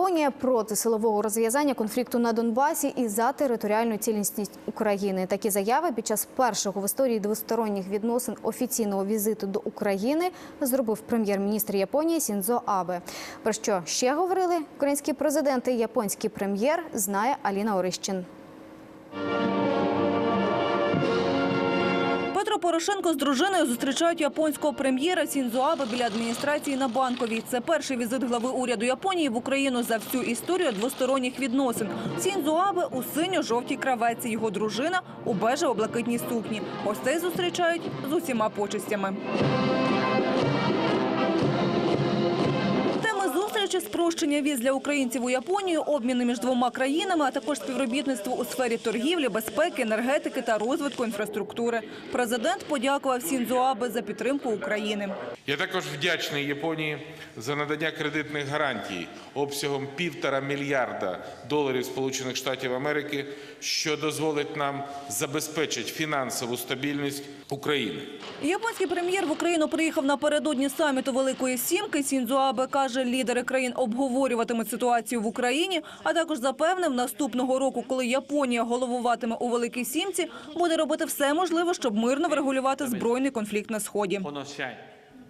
Японія проти силового розв'язання конфлікту на Донбасі і за територіальну цілісність України. Такі заяви під час першого в історії двосторонніх відносин офіційного візиту до України зробив прем'єр-міністр Японії Сінзо Абе. Про що ще говорили українські президенти японський прем'єр, знає Аліна Орищин. Порошенко з дружиною зустрічають японського прем'єра Сінзо Абе біля адміністрації на Банковій. Це перший візит глави уряду Японії в Україну за всю історію двосторонніх відносин. Сінзо Абе у синьо-жовтій кравеці, його дружина у бежево-блакитній сукні. Гостей зустрічають з усіма почестями. Теми спрощення віз для українців у Японію, обміни між двома країнами, а також співробітництво у сфері торгівлі, безпеки, енергетики та розвитку інфраструктури. Президент подякував Сінзо Абе за підтримку України. Я також вдячний Японії за надання кредитних гарантій обсягом півтора мільярда доларів Сполучених Штатів Америки, що дозволить нам забезпечити фінансову стабільність України. Японський прем'єр в Україну приїхав напередодні саміту Великої Сімки. Сінзо Абе каже, лідери країн обговорюватимуть ситуацію в Україні, а також запевнив, наступного року, коли Японія головуватиме у Великій Сімці, буде робити все можливе, щоб мирно врегулювати збройний конфлікт на сході.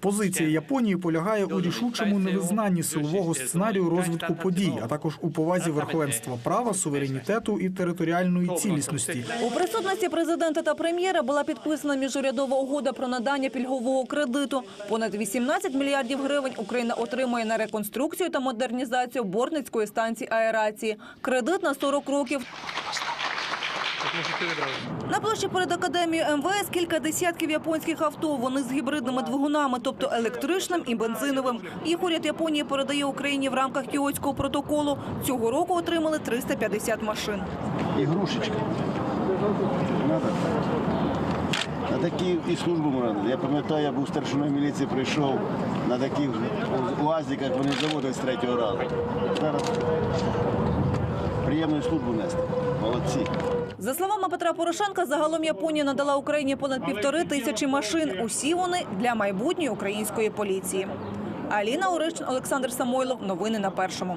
Позиція Японії полягає у рішучому невизнанні силового сценарію розвитку подій, а також у повазі верховенства права, суверенітету і територіальної цілісності. У присутності президента та прем'єра була підписана міжурядова угода про надання пільгового кредиту. Понад 18 мільярдів гривень Україна отримує на реконструкцію та модернізацію Бортницької станції аерації. Кредит на 40 років. На площі перед академією МВС кілька десятків японських авто. Вони з гібридними двигунами, тобто електричним і бензиновим. Їх уряд Японії передає Україні в рамках Кіотського протоколу. Цього року отримали 350 машин. Игрушечка. Надо. На такі і службу надо. Я пам'ятаю, я був старшиною міліції, прийшов на таких уазиках, вони заводять з третього разу. Зараз приємну службу нести. Молодці. За словами Петра Порошенка, загалом Японія надала Україні понад півтори тисячі машин. Усі вони для майбутньої української поліції. Аліна Орищин, Олександр Самойлов. Новини на першому.